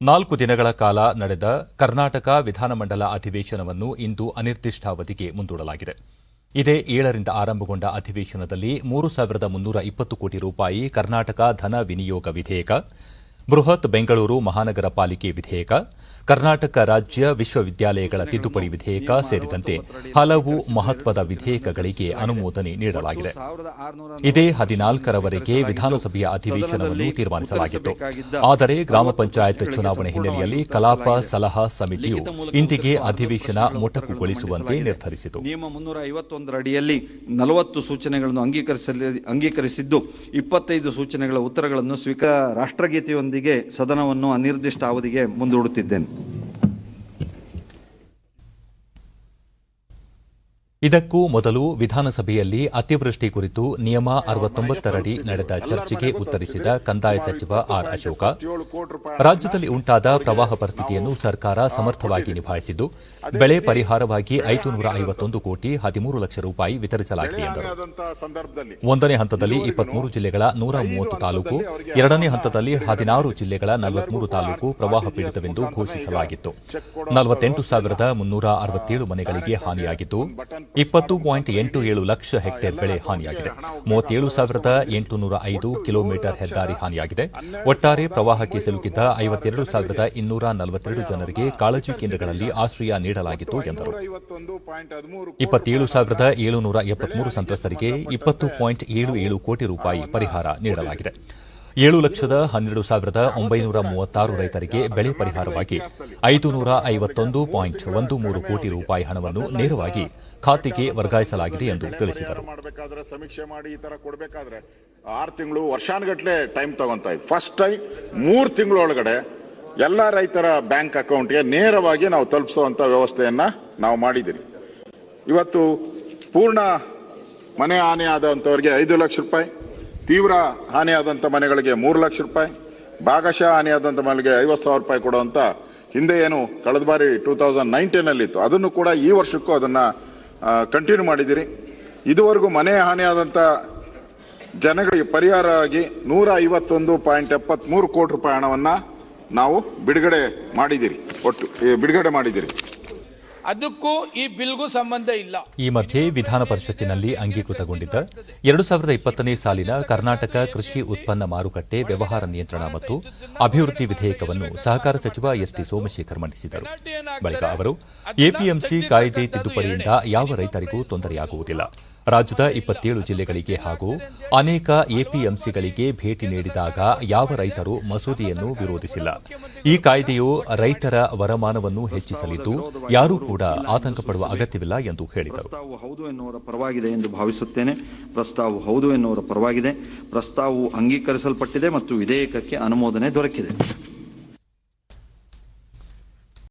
ನಾಲ್ಕು ದಿನಗಳ ಕಾಲ ನಡೆದ ಕರ್ನಾಟಕ ವಿಧಾನಮಂಡಲ ಅಧಿವೇಶನವನ್ನು ಇಂದು ಅನಿರ್ದಿಷ್ಟಾವಧಿಗೆ ಮುಂದೂಡಲಾಗಿದೆ. ಇದೇ ಏಳರಿಂದ ಆರಂಭಗೊಂಡ ಅಧಿವೇಶನದಲ್ಲಿ ಮೂರು ಸಾವಿರದ ಮುನ್ನೂರ ಇಪ್ಪತ್ತು ಕೋಟಿ ರೂಪಾಯಿ ಕರ್ನಾಟಕ ಧನ ವಿನಿಯೋಗ ವಿಧೇಯಕ, ಬೃಹತ್ ಬೆಂಗಳೂರು ಮಹಾನಗರ ಪಾಲಿಕೆ ವಿಧೇಯಕ ಕರ್ನಾಟಕ ರಾಜ್ಯ ವಿಶ್ವವಿದ್ಯಾಲಯಗಳ ತಿದ್ದುಪಡಿ ವಿಧೇಯಕ ಸೇರಿದಂತೆ ಹಲವು ಮಹತ್ವದ ವಿಧೇಯಕಗಳಿಗೆ ಅನುಮೋದನೆ ನೀಡಲಾಗಿದೆ. ಇದೇ ಹದಿನಾಲ್ಕರವರೆಗೆ ವಿಧಾನಸಭೆಯ ಅಧಿವೇಶನವನ್ನು ತೀರ್ಮಾನಿಸಲಾಗಿತ್ತು. ಆದರೆ ಗ್ರಾಮ ಪಂಚಾಯತ್ ಚುನಾವಣೆ ಹಿನ್ನೆಲೆಯಲ್ಲಿ ಕಲಾಪ ಸಲಹಾ ಸಮಿತಿಯು ಇಂದಿಗೆ ಅಧಿವೇಶನ ಮೊಟಕುಗೊಳಿಸುವಂತೆ ನಿರ್ಧರಿಸಿತು. ನಿಯಮ ಮುನ್ನೂರ ಐವತ್ತೊಂದರ ಅಡಿಯಲ್ಲಿ ನಲವತ್ತು ಸೂಚನೆಗಳನ್ನು ಅಂಗೀಕರಿಸಿದ್ದು ಇಪ್ಪತ್ತೈದು ಸೂಚನೆಗಳ ಉತ್ತರಗಳನ್ನು ಸ್ವೀಕಾರ ರಾಷ್ಟ್ರಗೀತೆಯೊಂದಿಗೆ ಸದನವನ್ನು ಅನಿರ್ದಿಷ್ಟ ಅವಧಿಗೆ ಮುಂದೂಡುತ್ತಿದ್ದೇನೆ. ಇದಕ್ಕೂ ಮೊದಲು ವಿಧಾನಸಭೆಯಲ್ಲಿ ಅತಿವೃಷ್ಟಿ ಕುರಿತು ನಿಯಮ ಅರವತ್ತೊಂಬತ್ತರಡಿ ನಡೆದ ಚರ್ಚೆಗೆ ಉತ್ತರಿಸಿದ ಕಂದಾಯ ಸಚಿವ ಆರ್ ಅಶೋಕ, ರಾಜ್ಯದಲ್ಲಿ ಉಂಟಾದ ಪ್ರವಾಹ ಪರಿಸ್ಥಿತಿಯನ್ನು ಸರ್ಕಾರ ಸಮರ್ಥವಾಗಿ ನಿಭಾಯಿಸಿದ್ದು, ಬೆಳೆ ಪರಿಹಾರವಾಗಿ ಐದು ನೂರ ಐವತ್ತೊಂದು ಕೋಟಿ ಹದಿಮೂರು ಲಕ್ಷ ರೂಪಾಯಿ ವಿತರಿಸಲಾಗಿದೆ ಎಂದರು. ಒಂದನೇ ಹಂತದಲ್ಲಿ ಇಪ್ಪತ್ಮೂರು ಜಿಲ್ಲೆಗಳ ನೂರ ಮೂವತ್ತು ತಾಲೂಕು, ಎರಡನೇ ಹಂತದಲ್ಲಿ ಹದಿನಾರು ಜಿಲ್ಲೆಗಳ ನಲವತ್ಮೂರು ತಾಲೂಕು ಪ್ರವಾಹ ಪೀಡಿತವೆಂದು ಘೋಷಿಸಲಾಗಿತ್ತು. ನಲವತ್ತೆಂಟು ಸಾವಿರದ ಮುನ್ನೂರ ಅರವತ್ತೇಳು ಮನೆಗಳಿಗೆ ಹಾನಿಯಾಗಿದ್ದು ಇಪ್ಪತ್ತು ಪಾಯಿಂಟ್ ಎಂಟು ಏಳು ಲಕ್ಷ ಹೆಕ್ಟೇರ್ ಬೆಳೆ ಹಾನಿಯಾಗಿದೆ. ಮೂವತ್ತೇಳು ಸಾವಿರದ ಎಂಟುನೂರ ಐದು ಕಿಲೋಮೀಟರ್ ಹೆದ್ದಾರಿ ಹಾನಿಯಾಗಿದೆ. ಒಟ್ಟಾರೆ ಪ್ರವಾಹಕ್ಕೆ ಸಿಲುಕಿದ್ದ ಐವತ್ತೆರಡು ಸಾವಿರದ ಇನ್ನೂರ ನಲವತ್ತೆರಡು ಜನರಿಗೆ ಕಾಳಜಿ ಕೇಂದ್ರಗಳಲ್ಲಿ ಆಶ್ರಯ ನೀಡಲಾಗಿತ್ತು ಎಂದರು. ಇಪ್ಪತ್ತೇಳು ಸಾವಿರದ ಏಳುನೂರ ಎಪ್ಪತ್ಮೂರು ಸಂತ್ರಸ್ತರಿಗೆ ಇಪ್ಪತ್ತು ಪಾಯಿಂಟ್ ಏಳು ಏಳು ಕೋಟಿ ರೂಪಾಯಿ ಪರಿಹಾರ ನೀಡಲಾಗಿದೆ. ಏಳು ಲಕ್ಷದ ಹನ್ನೆರಡು ಸಾವಿರದ ಒಂಬೈನೂರ ಮೂವತ್ತಾರು ರೈತರಿಗೆ ಬೆಳೆ ಪರಿಹಾರವಾಗಿ ಐದು ನೂರ ಐವತ್ತೊಂದು ಪಾಯಿಂಟ್ ಒಂದು ಮೂರು ಕೋಟಿ ರೂಪಾಯಿ ಹಣವನ್ನು ನೇರವಾಗಿ ಖಾತೆಗೆ ವರ್ಗಾಯಿಸಲಾಗಿದೆ ಎಂದು ತಿಳಿಸಿದರು. ಸಮೀಕ್ಷೆ ಮಾಡಿ ಈ ತರ ಕೊಡಬೇಕಾದ್ರೆ ಆರು ತಿಂಗಳು ವರ್ಷಾನುಗಟ್ಲೆ ಟೈಮ್ ತಗೊಂತ ಫಸ್ಟ್ ಟೈಮ್ ಮೂರು ತಿಂಗಳೊಳಗಡೆ ಎಲ್ಲ ರೈತರ ಬ್ಯಾಂಕ್ ಅಕೌಂಟ್ಗೆ ನೇರವಾಗಿ ನಾವು ತಲುಪಿಸುವಂತ ವ್ಯವಸ್ಥೆಯನ್ನ ನಾವು ಮಾಡಿದ್ದೀವಿ ಇವತ್ತು ಪೂರ್ಣ ಮನೆ ಹಾನಿ ಆದಂತವರಿಗೆ ಐದು ಲಕ್ಷ ರೂಪಾಯಿ ತೀವ್ರ ಹಾನಿಯಾದಂಥ ಮನೆಗಳಿಗೆ ಮೂರು ಲಕ್ಷ ರೂಪಾಯಿ, ಭಾಗಶಃ ಹಾನಿಯಾದಂಥ ಮನೆಗೆ ಐವತ್ತು ಸಾವಿರ ರೂಪಾಯಿ ಕೊಡುವಂತ ಹಿಂದೆ ಏನು ಕಳೆದ ಬಾರಿ ಟೂ ತೌಸಂಡ್ ನೈನ್ಟೀನ್ ಅಲ್ಲಿ ಇತ್ತು ಅದನ್ನು ಕೂಡ ಈ ವರ್ಷಕ್ಕೂ ಅದನ್ನ ಕಂಟಿನ್ಯೂ ಮಾಡಿದಿರಿ ಇದುವರೆಗೂ ಮನೆ ಹಾನಿಯಾದಂಥ ಜನಗಳಿಗೆ ಪರಿಹಾರವಾಗಿ ನೂರ ಐವತ್ತೊಂದು ಪಾಯಿಂಟ್ ಎಪ್ಪತ್ಮೂರು ಕೋಟಿ ರೂಪಾಯಿ ಹಣವನ್ನ ನಾವು ಬಿಡುಗಡೆ ಮಾಡಿದಿರಿ ಒಟ್ಟು ಬಿಡುಗಡೆ ಮಾಡಿದಿರಿ ಅದಕ್ಕೂ ಈ ಬಿಲ್ಗೂ ಸಂಬಂಧ ಇಲ್ಲ. ಈ ಮಧ್ಯೆ ವಿಧಾನ ಪರಿಷತ್ತಿನಲ್ಲಿ ಅಂಗೀಕೃತಗೊಂಡಿದ್ದ ಎರಡು ಸಾವಿರದ ಇಪ್ಪತ್ತನೇ ಸಾಲಿನ ಕರ್ನಾಟಕ ಕೃಷಿ ಉತ್ಪನ್ನ ಮಾರುಕಟ್ಟೆ ವ್ಯವಹಾರ ನಿಯಂತ್ರಣ ಮತ್ತು ಅಭಿವೃದ್ಧಿ ವಿಧೇಯಕವನ್ನು ಸಹಕಾರ ಸಚಿವ ಎಸ್ಟಿ ಸೋಮಶೇಖರ್ ಮಂಡಿಸಿದರು. ಬಳಿಕ ಅವರು ಎಪಿಎಂಸಿ ಕಾಯ್ದೆ ತಿದ್ದುಪಡಿಯಿಂದ ಯಾವ ರೈತರಿಗೂ ತೊಂದರೆಯಾಗುವುದಿಲ್ಲ. ರಾಜ್ಯದ ಇಪ್ಪತ್ತೇಳು ಜಿಲ್ಲೆಗಳಿಗೆ ಹಾಗೂ ಅನೇಕ ಎಪಿಎಂಸಿಗಳಿಗೆ ಭೇಟಿ ನೀಡಿದಾಗ ಯಾವ ರೈತರು ಮಸೂದೆಯನ್ನು ವಿರೋಧಿಸಿಲ್ಲ. ಈ ಕಾಯ್ದೆಯು ರೈತರ ವರಮಾನವನ್ನು ಹೆಚ್ಚಿಸಲಿದ್ದು, ಯಾರೂ ಕೂಡ ಆತಂಕ ಪಡುವ ಅಗತ್ಯವಿಲ್ಲ ಎಂದು ಹೇಳಿದರು. ಹೌದು ಎನ್ನುವರ ಪರವಾಗಿದೆ ಎಂದು ಭಾವಿಸುತ್ತೇನೆ. ಪ್ರಸ್ತಾವವು ಹೌದು ಎನ್ನುವರ ಪರವಾಗಿದೆ. ಪ್ರಸ್ತಾವವು ಅಂಗೀಕರಿಸಲ್ಪಟ್ಟಿದೆ ಮತ್ತು ವಿಧೇಯಕಕ್ಕೆ ಅನುಮೋದನೆ ದೊರಕಿದೆ.